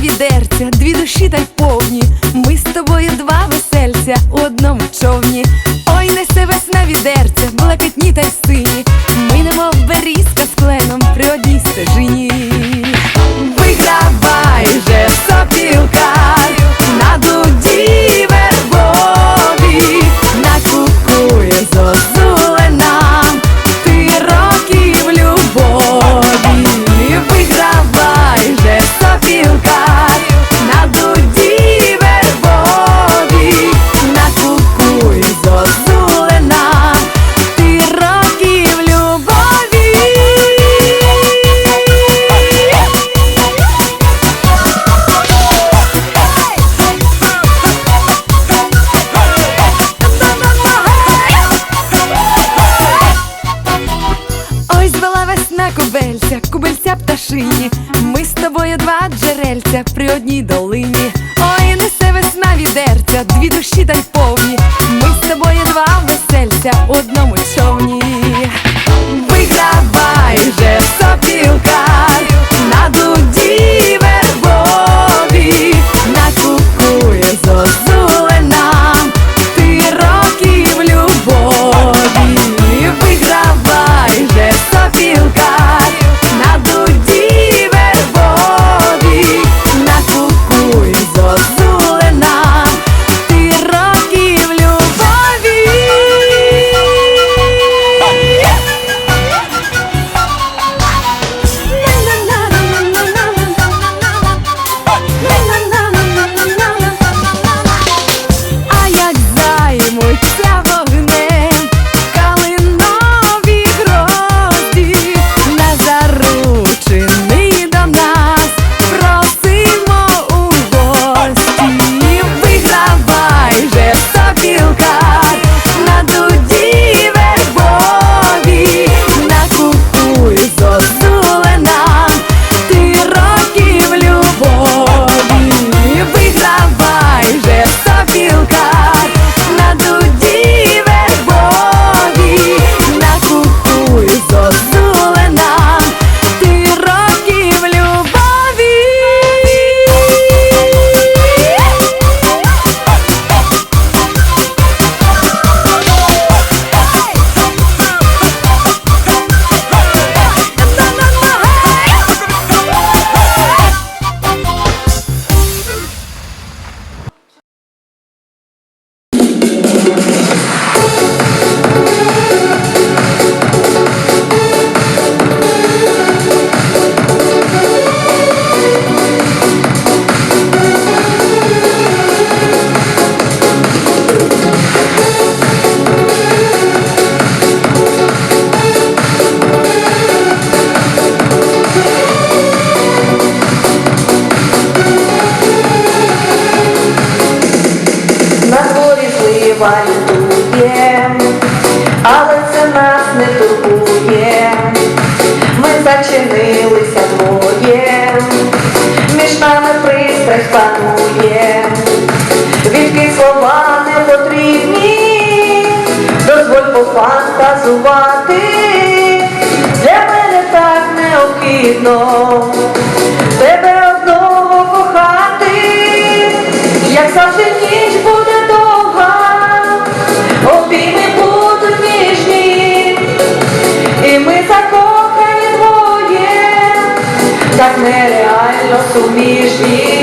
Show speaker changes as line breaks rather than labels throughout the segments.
відерця, дві душі та й повні. Ми з тобою два весельця у одному човні. Ой, несе весна відерця, блакитні та й сині. Ми немов берізка з кленом при одній стежині. кубельця, кубельця пташині, ми з тобою два джерельця при одній долині. Ой, несе весна відерця, дві душі та й
показувати, для мене так необхідно тебе одного кохати, як завжди ніч буде довга, обійми будуть ніжні, і ми закохані двоє, так нереально сумішні.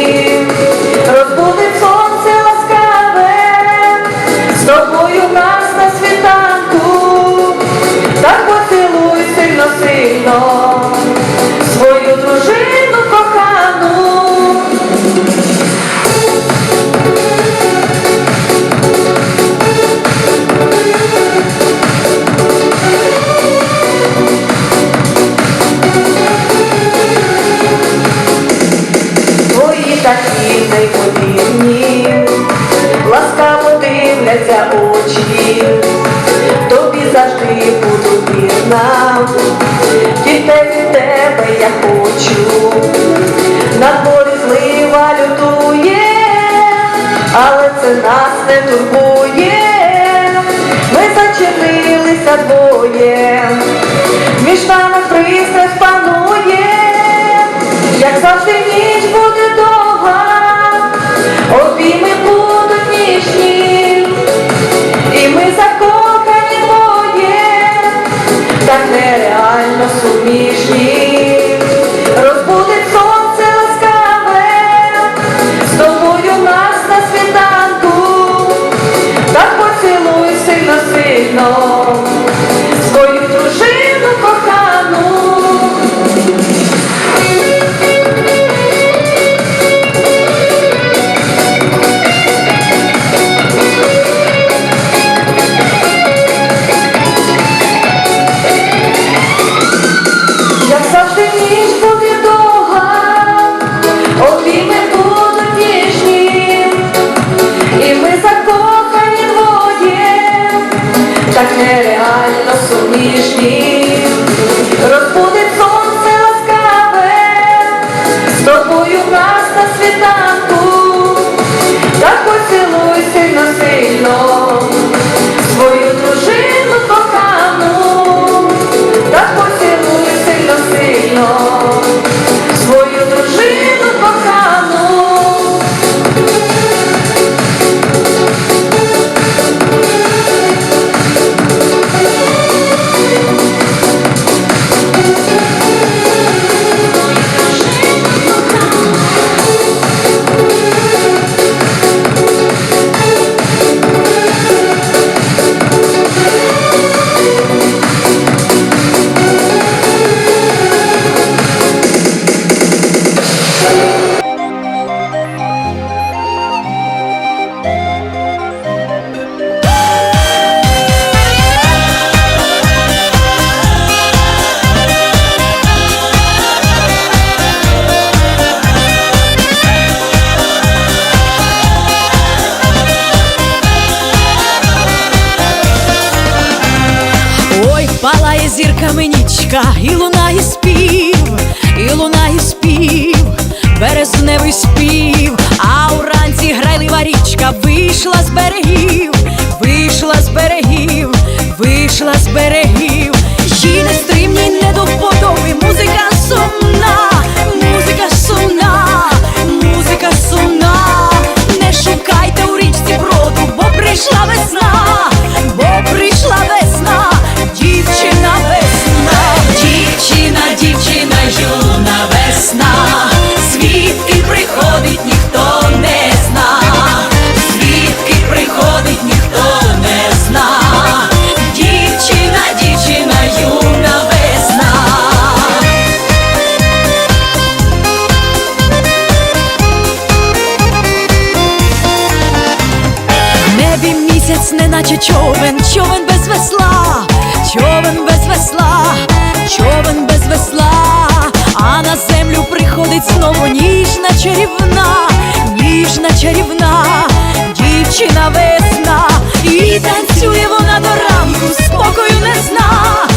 Каменічка, і лунає спів, і лунає спів, березневий спів, а уранці грайлива річка вийшла з берегів, вийшла з берегів, вийшла з берегів, їй не стримні, не до вподоби, музика місяць, неначе човен, човен без весла, човен без весла, човен без весла, а на землю приходить знову ніжна чарівна, ніжна чарівна, дівчина весна, і танцює вона до ранку, спокою не зна,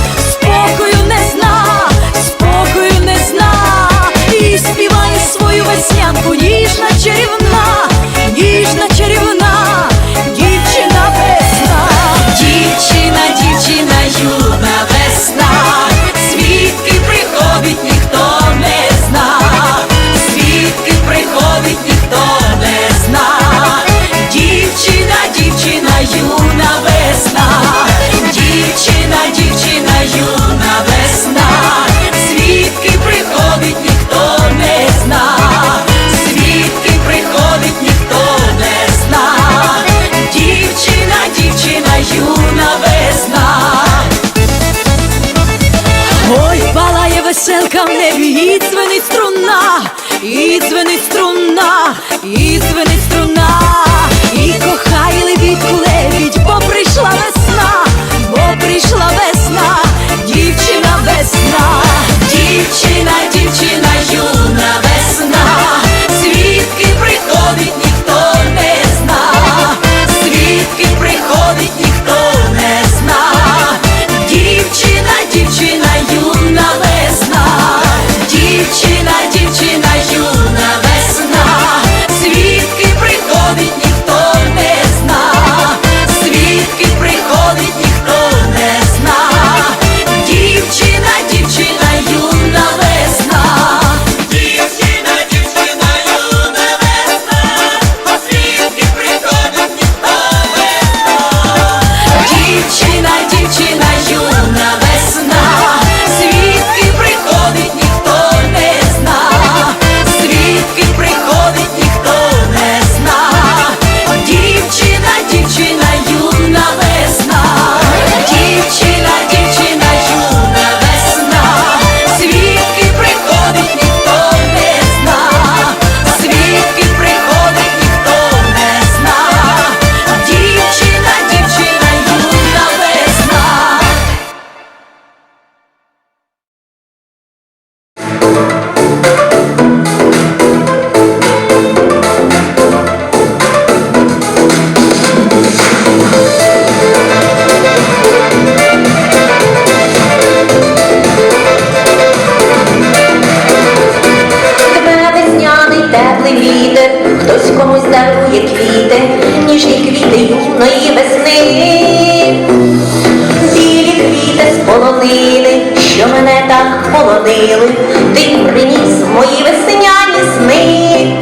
полонили, ти приніс мої весняні сни,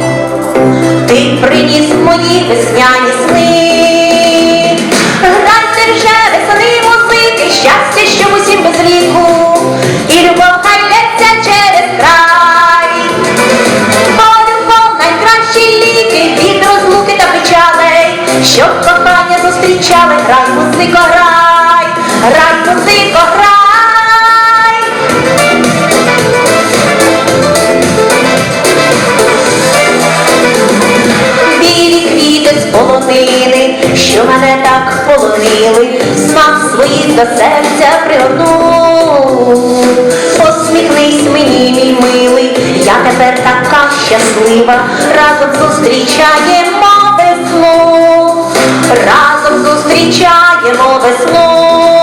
ти приніс мої весняні сни. Грайте вже весни музики, щастя, що усім без віку, і любов хай через край. Бо любов найкращі ліки від розлуки та печалей, щоб кохання зустрічали рай, музико, рай, рай, музико, полонили, смак свої до серця пригорнув. Посміхнись мені, мій милий, я тепер така щаслива, разом зустрічаємо весну, разом зустрічаємо весну.